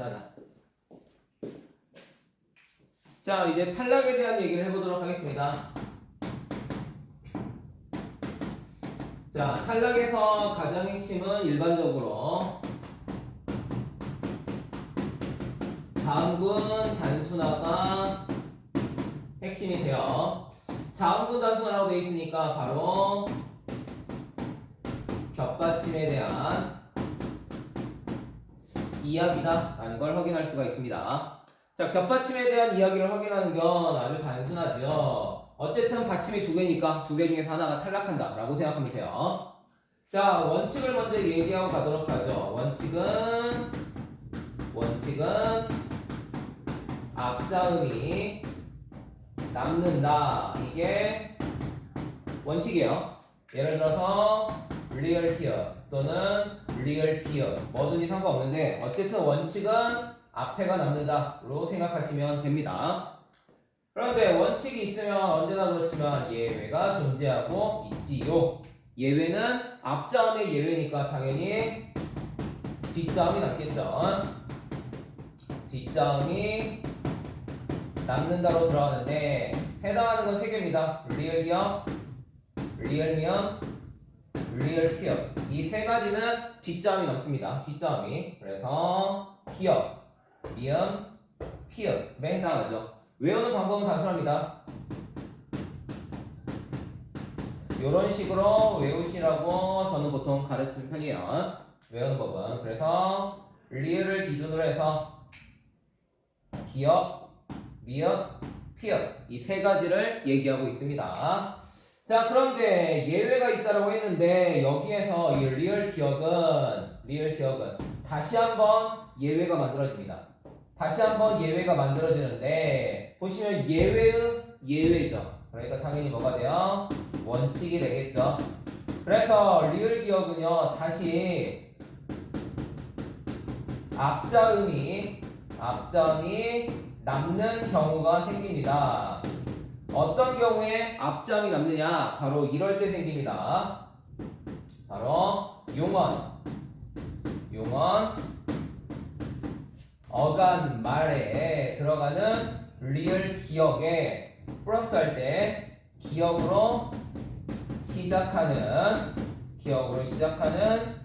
귀찮아. 자, 이제 탈락에 대한 얘기를 해보도록 하겠습니다. 자, 탈락에서 가장 핵심은 일반적으로 자음군 단순화가 핵심이 돼요. 자음군 단순화라고 되어 있으니까 바로 겹받침에 대한 이야기다 라는 걸 확인할 수가 있습니다. 자, 겹받침에 대한 이야기를 확인하는 건 아주 단순하죠. 어쨌든 받침이 두 개니까 두 개 중에서 하나가 탈락한다 라고 생각하면 돼요. 자, 원칙을 먼저 얘기하고 가도록 하죠. 원칙은 원칙은 앞자음이 남는다. 이게 원칙이에요. 예를 들어서 real here 또는 real here 뭐든지 상관없는데 어쨌든 원칙은 앞에가 남는다로 생각하시면 됩니다. 그런데 원칙이 있으면 언제나 그렇지만 예외가 존재하고 있지요. 예외는 앞자음의 예외니까 당연히 뒷자음이 남겠죠. 뒷자음이 남는다로 들어가는데 해당하는 건 세 개입니다. real here, real here. 이세 가지는 뒷자음이 남습니다. 뒷자음이. 그래서 here, 미음, here에 해당하죠. 외우는 방법은 단순합니다. 이런 식으로 외우시라고 저는 보통 가르치는 편이에요. 외우는 법은. 그래서 리을을 기준으로 해서 기억, 미역, 피역 이세 가지를 얘기하고 있습니다. 자 그런데 예외가 있다라고 했는데 여기에서 이 리얼 기억은 리얼 기억은 다시 한번 예외가 만들어집니다. 다시 한번 예외가 만들어지는데 보시면 예외의 예외죠. 그러니까 당연히 뭐가 돼요? 원칙이 되겠죠. 그래서 리얼 기억은요 다시 앞자음이 앞자음이 남는 경우가 생깁니다. 어떤 경우에 앞자음이 남느냐? 바로 이럴 때 생깁니다. 바로 용언, 용언, 어간 말에 들어가는 리얼 기억에 플러스 할 때 기억으로 시작하는 기억으로 시작하는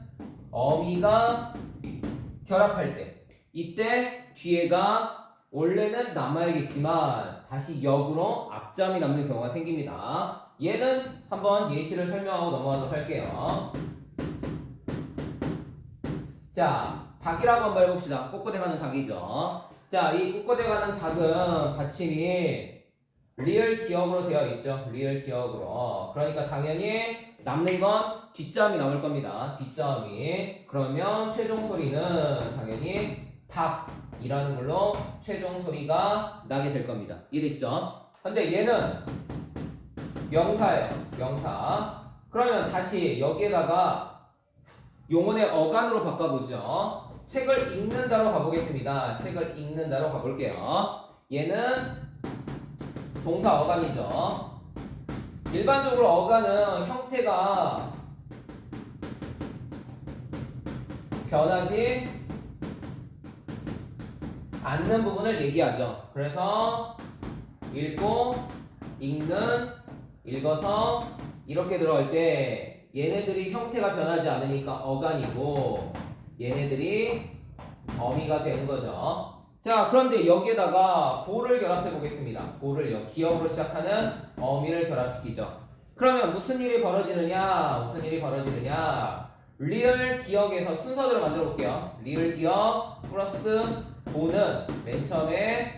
어미가 결합할 때 이때 뒤에가 원래는 남아야겠지만 다시 역으로 앞잠이 남는 경우가 생깁니다. 얘는 한번 예시를 설명하고 넘어가도록 할게요. 자, 닭이라고 한번 해봅시다. 꼬꼬대 가는 닭이죠. 자, 이 꼬꼬대 가는 닭은 받침이 리얼 기억으로 되어 있죠. 리얼 기억으로. 그러니까 당연히 남는 건 뒷자음이 남을 겁니다. 뒷자음이. 그러면 최종 소리는 당연히 닭 이라는 걸로 최종 소리가 나게 될 겁니다. 이해되시죠? 근데 얘는 명사예요. 명사. 그러면 다시 여기에다가 용언의 어간으로 바꿔보죠. 책을 읽는다로 가보겠습니다. 책을 읽는다로 가볼게요. 얘는 동사 어간이죠. 일반적으로 어간은 형태가 변하지 않는 부분을 얘기하죠. 그래서 읽고, 읽는, 읽어서 이렇게 들어갈 때 얘네들이 형태가 변하지 않으니까 어간이고 얘네들이 어미가 되는 거죠. 자, 그런데 여기에다가 보를 결합해 보겠습니다. 보를요. 기억으로 시작하는 어미를 결합시키죠. 그러면 무슨 일이 벌어지느냐? 무슨 일이 벌어지느냐? 리얼 기억에서 순서대로 만들어 볼게요. 리얼 기억 플러스 보는 맨 처음에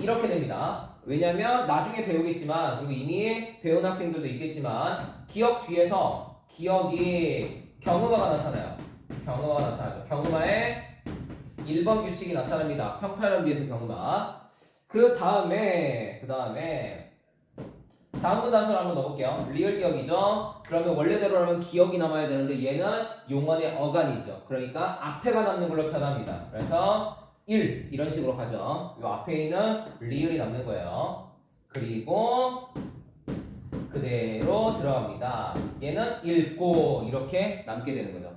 이렇게 됩니다. 왜냐면 나중에 배우겠지만 그리고 이미 배운 학생들도 있겠지만 기억 뒤에서 기억이 경음화가 나타나요. 경음화가 나타나죠. 경음화에 1번 규칙이 나타납니다. 평파를 비해서 경음화. 그 다음에 그 다음에 자음분 단수를 한번 넣어볼게요. 리얼 기억이죠. 그러면 원래대로라면 기억이 남아야 되는데 얘는 용언의 어간이죠. 그러니까 앞에가 남는 걸로 표현합니다. 그래서 1 이런 식으로 가죠. 이 앞에 있는 리얼이 남는 거예요. 그리고 그대로 들어갑니다. 얘는 읽고 이렇게 남게 되는 거죠.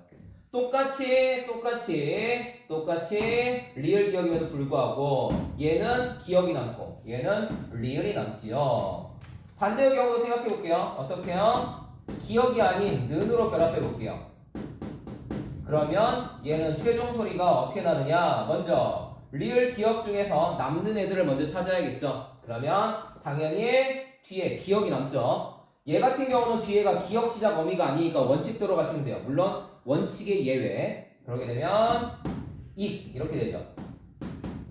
똑같이 똑같이 똑같이 리을 기억임에도 불구하고 얘는 기억이 남고 얘는 리을이 남지요. 반대의 경우도 생각해 볼게요. 어떻게요? 기억이 아닌 는으로 결합해 볼게요. 그러면 얘는 최종 소리가 어떻게 나느냐? 먼저 리을 기억 중에서 남는 애들을 먼저 찾아야겠죠. 그러면 당연히 뒤에 기억이 남죠. 얘 같은 경우는 뒤에가 기억 시작 어미가 아니니까 원칙대로 가시면 돼요. 물론 원칙의 예외. 그러게 되면 익 이렇게 되죠.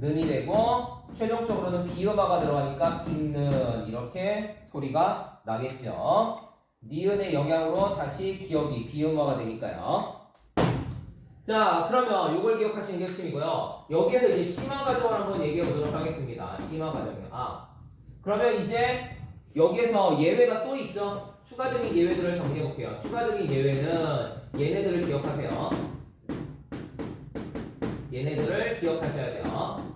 는이 되고 최종적으로는 비음화가 들어가니까 읽는 이렇게 소리가 나겠죠. 니은의 영향으로 다시 기억이 비음화가 되니까요. 자, 그러면 요걸 기억하시는 게 핵심이고요. 여기에서 이제 심화 과정을 한번 얘기해 보도록 하겠습니다. 심화 과정이요. 아, 그러면 이제 여기에서 예외가 또 있죠. 추가적인 예외들을 정리해 볼게요. 추가적인 예외는 얘네들을 기억하세요. 얘네들을 기억하셔야 돼요.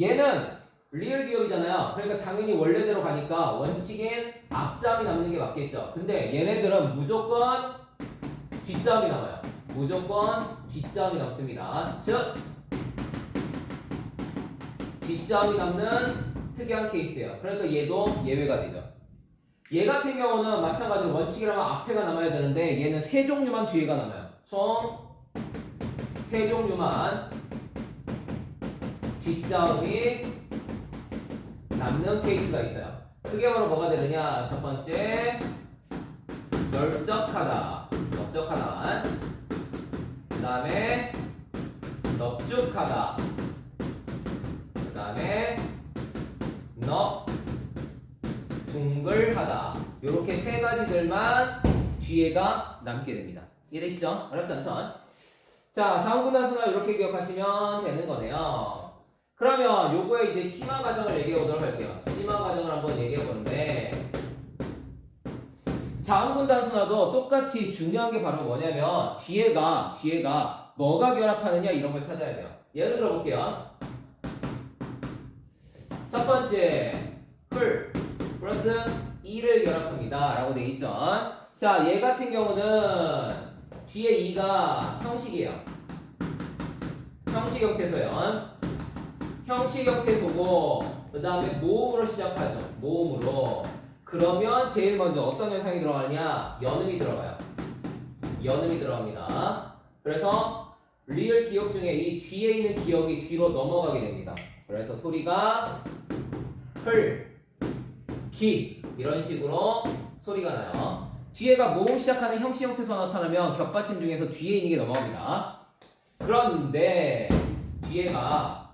얘는 리얼 기업이잖아요. 그러니까 당연히 원래대로 가니까 원칙인 앞잠이 남는 게 맞겠죠. 근데 얘네들은 무조건 뒷잠이 남아요. 무조건 뒷잠이 남습니다. 즉 뒷잠이 남는 특이한 케이스예요. 그러니까 얘도 예외가 되죠. 얘 같은 경우는 마찬가지로 원칙이라면 앞에가 남아야 되는데 얘는 세 종류만 뒤에가 남아요. 총 세 종류만 뒷자음이 남는 케이스가 있어요. 크게 말로 뭐가 되느냐? 첫 번째 넓적하다, 넓적하다. 그 다음에 넙죽하다. 그 다음에 너 둥글하다. 이렇게 세 가지들만 뒤에가 남게 됩니다. 이해되시죠? 어렵지 않죠? 자, 자원분단수나 이렇게 기억하시면 되는 거네요. 그러면 요거에 이제 심화 과정을 얘기해 보도록 할게요. 심화 과정을 한번 얘기해 보는데 자원분단수나도 똑같이 중요한 게 바로 뭐냐면 뒤에가 뒤에가 뭐가 결합하느냐 이런 걸 찾아야 돼요. 예를 들어 볼게요. 첫 번째 풀 플러스 2를 결합합니다. 라고 돼 있죠. 자, 얘 같은 경우는 뒤에 2가 형식이에요. 형식 형태소요. 형식 형태소고 그 다음에 모음으로 시작하죠. 모음으로. 그러면 제일 먼저 어떤 현상이 들어가느냐? 연음이 들어가요. 연음이 들어갑니다. 그래서 리얼 기억 중에 이 뒤에 있는 기억이 뒤로 넘어가게 됩니다. 그래서 소리가 흘, 기 이런 식으로 소리가 나요. 뒤에가 모음 시작하는 형식 형태소가 나타나면 겹받침 중에서 뒤에 있는 게 넘어갑니다. 그런데 뒤에가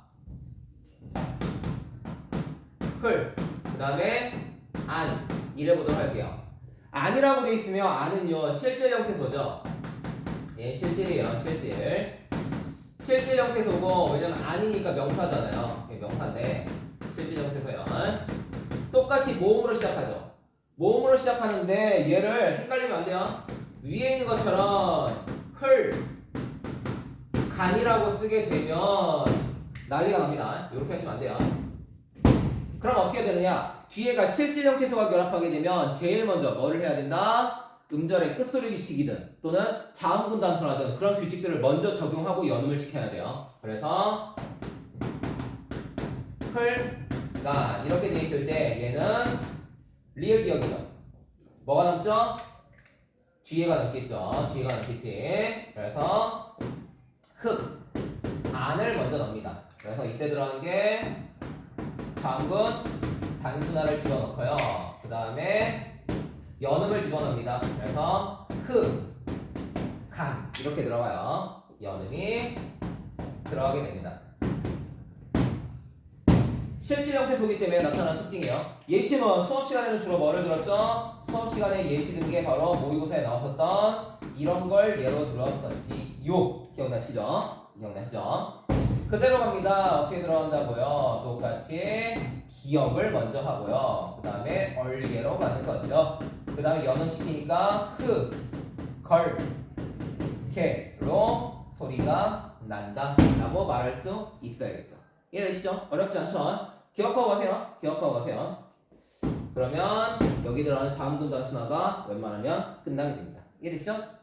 흘, 그 다음에 안 이래 보도록 할게요. 안이라고 돼 있으면 안은요 실질 형태소죠. 예, 실질이에요, 실질. 실질 형태소고 왜냐면 안이니까 명사잖아요. 예, 명사인데 실질 형태소요. 똑같이 모음으로 시작하죠. 모음으로 시작하는데 얘를 헷갈리면 안 돼요. 위에 있는 것처럼 흘 간이라고 쓰게 되면 난리가 납니다. 이렇게 하시면 안 돼요. 그럼 어떻게 되느냐? 뒤에가 실질 형태소가 결합하게 되면 제일 먼저 뭐를 해야 된다? 음절의 끝소리 규칙이든 또는 자음분 단수라든 그런 규칙들을 먼저 적용하고 연음을 시켜야 돼요. 그래서 흘, 간 이렇게 돼 있을 때 얘는 리얼 기억이죠. 뭐가 남죠? 뒤에가 남겠죠. 뒤에가 남겠지. 그래서 흑, 안을 먼저 넣습니다. 그래서 이때 들어가는 게 장군 단순화를 집어넣고요. 그 다음에 연음을 집어넣습니다. 그래서 흑, 간 이렇게 들어가요. 연음이 들어가게 됩니다. 실질 형태 소기 때문에 나타나는 특징이에요. 예시문 수업 시간에는 주로 뭐를 들었죠? 수업 시간에 예시 든게 바로 모의고사에 나왔었던 이런 걸 예로 들었었지요. 기억나시죠? 기억나시죠? 그대로 갑니다. 어떻게 들어간다고요? 똑같이 기억을 먼저 하고요. 그 다음에 얼개로 가는 거죠. 그 다음에 연음시키니까 흐, 걸, 개로 소리가 난다 라고 말할 수 있어야겠죠. 이해되시죠? 어렵지 않죠? 기억하고 가세요. 기억하고 가세요. 그러면 여기 들어가는 자음분 단순화가 웬만하면 끝나게 됩니다. 이해되시죠?